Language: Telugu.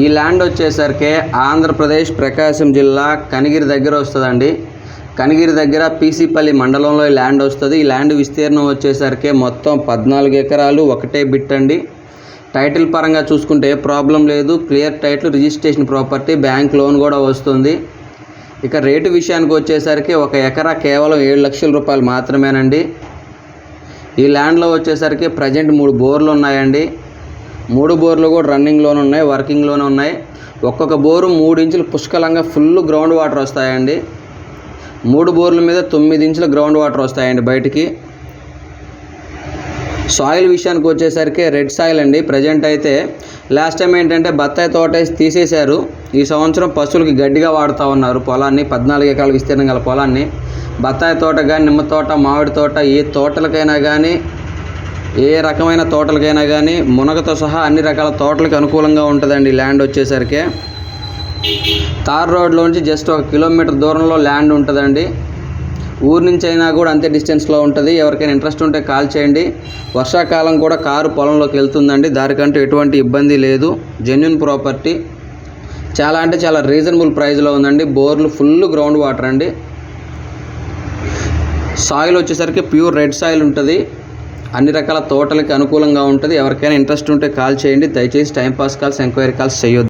ఈ ల్యాండ్ వచ్చేసరికి ఆంధ్రప్రదేశ్ ప్రకాశం జిల్లా కనిగిరి దగ్గర వస్తుందండి. కనిగిరి దగ్గర పీసీపల్లి మండలంలో ఈ ల్యాండ్ వస్తుంది. ఈ ల్యాండ్ విస్తీర్ణం వచ్చేసరికి మొత్తం పద్నాలుగు ఎకరాలు ఒకటే బిట్ అండి టైటిల్ పరంగా చూసుకుంటే ఏ ప్రాబ్లం లేదు. Clear title registration property bank loan కూడా వస్తుంది. ఇక రేటు విషయానికి వచ్చేసరికి ఒక ఎకరా కేవలం ఏడు లక్షల రూపాయలు మాత్రమేనండి. ఈ ల్యాండ్లో వచ్చేసరికి ప్రజెంట్ మూడు బోర్లు ఉన్నాయండి. మూడు బోర్లు కూడా రన్నింగ్లోనే ఉన్నాయి వర్కింగ్లోనే ఉన్నాయి. ఒక్కొక్క బోరు మూడు ఇంచులు పుష్కలంగా ఫుల్ గ్రౌండ్ వాటర్ వస్తాయండి. మూడు బోర్ల మీద తొమ్మిది ఇంచుల గ్రౌండ్ వాటర్ వస్తాయండి బయటికి. సాయిల్ విషయానికి వచ్చేసరికి రెడ్ సాయిల్ అండి ప్రజెంట్ అయితే. లాస్ట్ టైం ఏంటంటే బత్తాయి తోట వేసి తీసేశారు. ఈ సంవత్సరం పశువులకి గడ్డిగా వాడుతూ ఉన్నారు పొలాన్ని పద్నాలుగు ఎకరాల విస్తీర్ణం గల పొలాన్ని. బత్తాయి తోట కానీ నిమ్మ తోట మామిడి తోట ఏ తోటలకైనా కానీ ఏ రకమైన తోటలకైనా కానీ మునగతో సహా అన్ని రకాల తోటలకు అనుకూలంగా ఉంటుందండి ల్యాండ్ వచ్చేసరికి. తార్ రోడ్లోంచి జస్ట్ ఒక కిలోమీటర్ దూరంలో ల్యాండ్ ఉంటుందండి. ఊరు నుంచి అయినా కూడా అంతే డిస్టెన్స్లో ఉంటుంది. ఎవరికైనా ఇంట్రెస్ట్ ఉంటే కాల్ చేయండి. వర్షాకాలం కూడా కారు పొలంలోకి వెళ్తుందండి. దానికంటూ ఎటువంటి ఇబ్బంది లేదు. Genuine property. చాలా అంటే చాలా రీజనబుల్ ప్రైస్లో ఉందండి. బోర్లు ఫుల్ గ్రౌండ్ వాటర్ అండి. సాయిల్ వచ్చేసరికి ప్యూర్ రెడ్ సాయిల్ ఉంటుంది. అన్ని రకాల తోటలకి అనుకూలంగా ఉంటుంది. ఎవరికైనా ఇంట్రెస్ట్ ఉంటే కాల్ చేయండి. దయచేసి టైంపాస్ కాల్స్ ఎంక్వైరీ కాల్స్ చేయొద్దు.